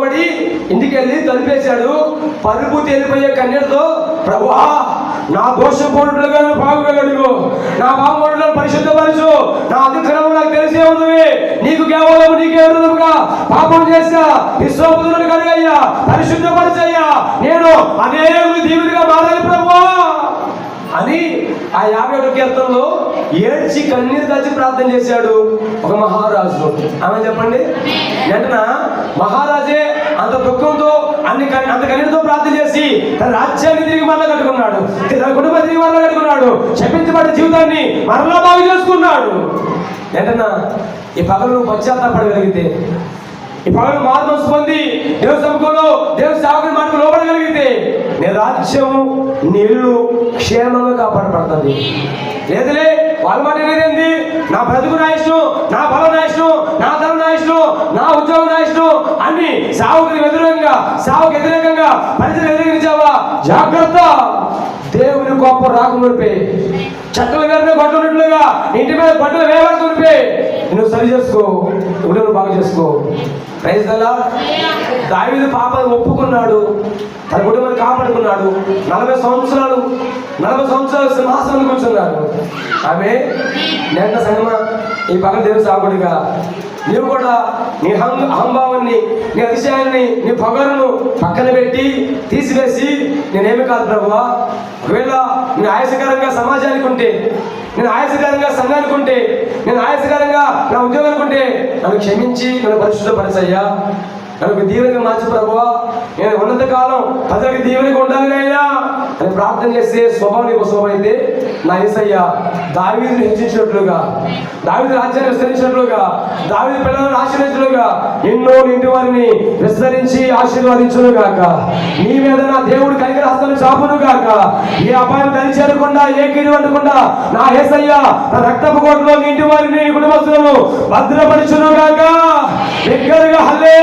పడి ఇంటికి వెళ్ళి తలిపేశాడు పరుపు తేలిపోయే కన్యలతో ప్రభువా నా దోషపూర్ణులుగా బాగుగలడు నా బాగులను పరిశుద్ధపరచు. నా అధిక్రమం నాకు తెలిసే ఉన్నవి. నీకు కేవలం నీకే విరుద్ధముగా పాపం చేస్తా విశ్వపుతులను కనుగయ్యా పరిశుద్ధపరచయ్యా. నేను అనేకులు దీవుడిగా మారాలి ప్రభువా. అని ఆ యాభై ఒకటి కీర్తనలో ఏడ్చి కన్నీరు దాచి ప్రార్థన చేశాడు ఒక మహారాజు. ఆమె చెప్పండి? వెంటనే? మహారాజే అన్ని అంత కన్నీరుతో ప్రార్థన చేసి తన రాజ్యాన్ని తిరిగి మరలా కట్టుకున్నాడు. తన కుటుంబం తిరిగి మరలా కట్టుకున్నాడు. శపించబడ్డ జీవితాన్ని మరలా బాగు చేసుకున్నాడు. ఏంటన్నా ఈ పగలు నువ్వు పశ్చాత్తాపడగలిగితే ఈ పగలు మార్మస్ పొంది దేవుని సముఖంలో దేవుని సేవకుని మనకు లోపడగలిగితే నీ రాజ్యము నీ క్షేమంగా కాపాడబడుతుంది. లేదులే వాళ్ళ మాట ఏంది? నా బ్రతుకు నా ఇష్టం నా బలం నా ఇష్టం నా ధనం నా ఇష్టం నా ఉద్యోగం నా ఇష్టం అన్ని సావుకి వ్యతిరేకంగా సావుకి వ్యతిరేకంగా పరిచయం వ్యతిరేకించావా జాగ్రత్త. దేవుని గొప్ప రాకమునిపే చెక్కల గారిని పట్టున్నట్లుగా ఇంటి మీద పట్టులు వేయబడుతుంటే నువ్వు సరి చేసుకో నువ్వు బాగా చేసుకో. ప్రైజ్ దలా దావిది పాపను ఒప్పుకున్నాడు. తన కుటుంబాన్ని కాపాడుకున్నాడు. నలభై సంవత్సరాలు నలభై సంవత్సరాలు సింహాసనం కూర్చున్నాడు ఆమె నిన్న సంగమ ఈ పక్కన దేవుడు సాగుడిగా. నీవు కూడా నీ హం అహంభావాన్ని నీ అతిశయాన్ని నీ పొగరును పక్కన పెట్టి తీసివేసి నేనేమి కాదు ప్రభువా? ఒకవేళ నేను ఆయాసకరంగా సమాజానికి ఉంటే నేను ఆయాసకరంగా సంఘానికి ఉంటే నేను ఆయాసకరంగా నా ఉద్యోగానికి ఉంటే నన్ను క్షమించి నన్ను పరిశుద్ధపరచయ్యా. నన్ను దీవెనగా మార్చి ప్రభువా. నేను ఉన్నంత కాలం ప్రజలకు దీవెనగా ఉండాలి అయ్యా అని ప్రార్థన చేస్తే స్వభావం నీకు స్వభావం అయితే నా ఏసయ్య దావీదుని హెచ్చించినట్లుగా దావీదు రాజ్యాన్ని విస్తరించినట్లుగా దావీదు పిల్లలను ఆశీర్వించినట్లుగా ఎన్నో ఇంటి వారిని విస్తరించి ఆశీర్వదించును గాక నీ మీద నా దేవుడు కనికర హస్తాలు చాపును గాక ఏ అపాయం దరి చేరకుండా ఏ కిడి వండకుండా నా ఏసయ్య నా రక్తపు కోటలో నీ ఇంటి వారిని కుటుంబస్తులను భద్రపరచును గాక దగ్గరగా హల్లే